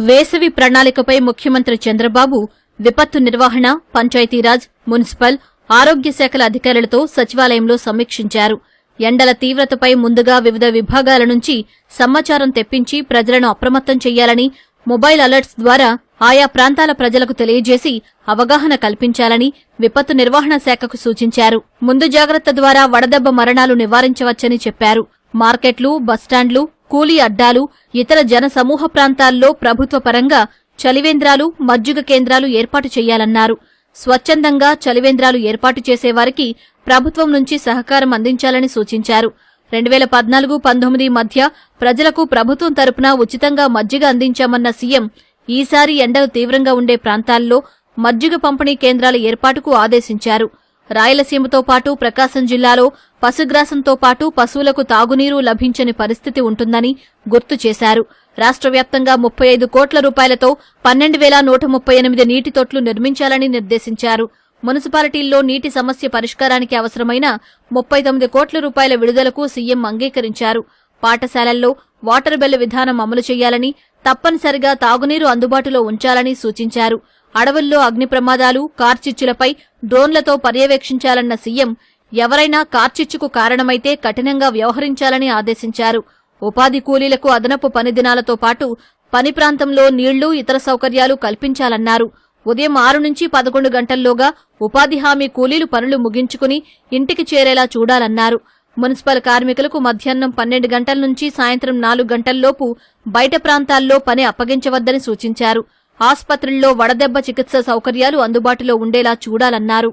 వేసవి ప్రణాళికపై ముఖ్యమంత్రి చంద్రబాబు విపత్తు నిర్వహణ పంచాయతీరాజ్ మున్సిపల్ ఆరోగ్య శాఖల అధికారులతో సచివాలయంలో సమీక్షించారు. ఎండల తీవ్రతపై ముందుగా వివిధ విభాగాల నుంచి సమాచారం తెప్పించి ప్రజలను అప్రమత్తం చేయాలని మొబైల్ అలర్ట్స్ ద్వారా ఆయా ప్రాంతాల ప్రజలకు తెలియజేసి అవగాహన కల్పించాలని విపత్తు నిర్వహణ శాఖకు సూచించారు. ముందు జాగ్రత్త ద్వారా వడదెబ్బ మరణాలు నివారించవచ్చని చెప్పారు. మార్కెట్లు బస్టాండ్లు కూలీ అడ్డాలు ఇతర జన సమూహ ప్రాంతాల్లో ప్రభుత్వ పరంగా చలివేంద్రాలు మజ్జిగ కేంద్రాలు ఏర్పాటు చేయాలన్నారు. స్వచ్ఛందంగా చలివేంద్రాలు ఏర్పాటు చేసేవారికి ప్రభుత్వం నుంచి సహకారం అందించాలని సూచించారు. రెండు వేల పద్నాలుగు పంతొమ్మిది మధ్య ప్రజలకు ప్రభుత్వం తరపున ఉచితంగా మజ్జిగ అందించామన్న సీఎం ఈసారి ఎండలు తీవ్రంగా ఉండే ప్రాంతాల్లో మజ్జిగ పంపిణీ కేంద్రాల ఏర్పాటుకు ఆదేశించారు. రాయలసీమతో పాటు ప్రకాశం జిల్లాలో పశుగ్రాసంతో పాటు పశువులకు తాగునీరు లభించని పరిస్థితి ఉంటుందని గుర్తు చేశారు. రాష్ట్ర వ్యాప్తంగా ముప్పై ఐదు కోట్ల రూపాయలతో పన్నెండు వేల నూట ముప్పై ఎనిమిది నీటి తొట్లు నిర్మించాలని నిర్దేశించారు. మున్సిపాలిటీల్లో నీటి సమస్య పరిష్కారానికి అవసరమైన ముప్పై తొమ్మిది కోట్ల రూపాయల విడుదలకు సీఎం అంగీకరించారు. పాఠశాలల్లో వాటర్ బెల్ విధానం అమలు చేయాలని తప్పనిసరిగా తాగునీరు అందుబాటులో ఉంచాలని సూచించారు. అడవుల్లో అగ్ని ప్రమాదాలు కార్చిచ్చులపై డ్రోన్లతో పర్యవేక్షించాలన్న సీఎం ఎవరైనా కార్చిచ్చుకు కారణమైతే కఠినంగా వ్యవహరించాలని ఆదేశించారు. ఉపాధి కూలీలకు అదనపు పని దినాలతో పాటు పని ప్రాంతంలో నీళ్ళు ఇతర సౌకర్యాలు కల్పించాలన్నారు. ఉదయం ఆరు నుంచి పదకొండు గంటల్లోగా ఉపాధి హామీ కూలీలు పనులు ముగించుకుని ఇంటికి చేరేలా చూడాలన్నారు. మున్సిపల్ కార్మికులకు మధ్యాహ్నం పన్నెండు గంటల నుంచి సాయంత్రం నాలుగు గంటల్లోపు బయట ప్రాంతాల్లో పని అప్పగించవద్దని సూచించారు. ఆసుపత్రుల్లో వడదెబ్బ చికిత్స సౌకర్యాలు అందుబాటులో ఉండేలా చూడాలన్నారు.